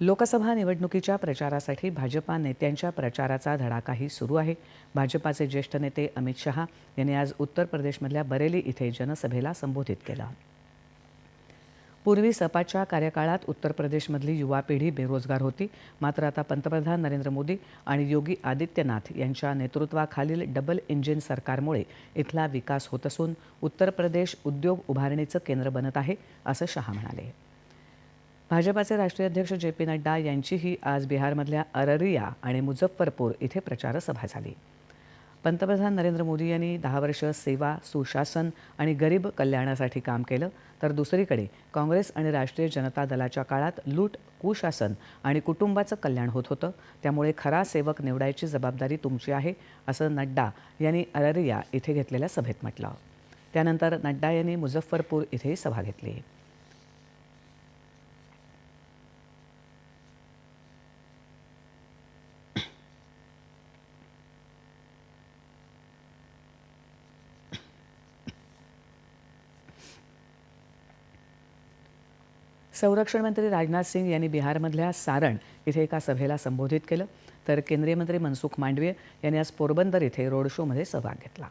लोकसभा निवडणुकीच्या प्रचारासाठी भाजपा नेत्यांच्या प्रचाराचा धडाकाही सुरू आहे. भाजपाचे ज्येष्ठ नेते अमित शहा यांनी आज उत्तर प्रदेशमधल्या बरेली इथे जनसभेला संबोधित केलं. पूर्वी सपाच्या कार्यकाळात उत्तर प्रदेशमधली युवा पिढी बेरोजगार होती. मात्र आता पंतप्रधान नरेंद्र मोदी आणि योगी आदित्यनाथ यांच्या नेतृत्वाखालील डबल इंजिन सरकारमुळे इथला विकास होत असून उत्तर प्रदेश उद्योग उभारणीचं केंद्र बनत आहे असं शहा म्हणाले. भाजपाचे राष्ट्रीय अध्यक्ष जे पी नड्डा यांचीही आज बिहारमधल्या अररिया आणि मुझफ्फरपूर इथे प्रचारसभा झाली. पंतप्रधान नरेंद्र मोदी यांनी दहा वर्ष सेवा सुशासन आणि गरीब कल्याणासाठी काम केलं तर दुसरीकडे काँग्रेस आणि राष्ट्रीय जनता दलाच्या काळात लूट कुशासन आणि कुटुंबाचं कल्याण होत होतं. त्यामुळे खरा सेवक निवडायची जबाबदारी तुमची आहे असं नड्डा यांनी अररिया इथे घेतलेल्या सभेत म्हटलं. त्यानंतर नड्डा यांनी मुझफ्फरपूर इथेही सभा घेतली. संरक्षण मंत्री राजनाथ सिंग यांनी बिहारमधल्या सारण इथे एका सभेला संबोधित केलं. तर केंद्रीय मंत्री मनसुख मांडवीय यांनी आज पोरबंदर इथे रोड शोमध्ये सहभाग घेतला.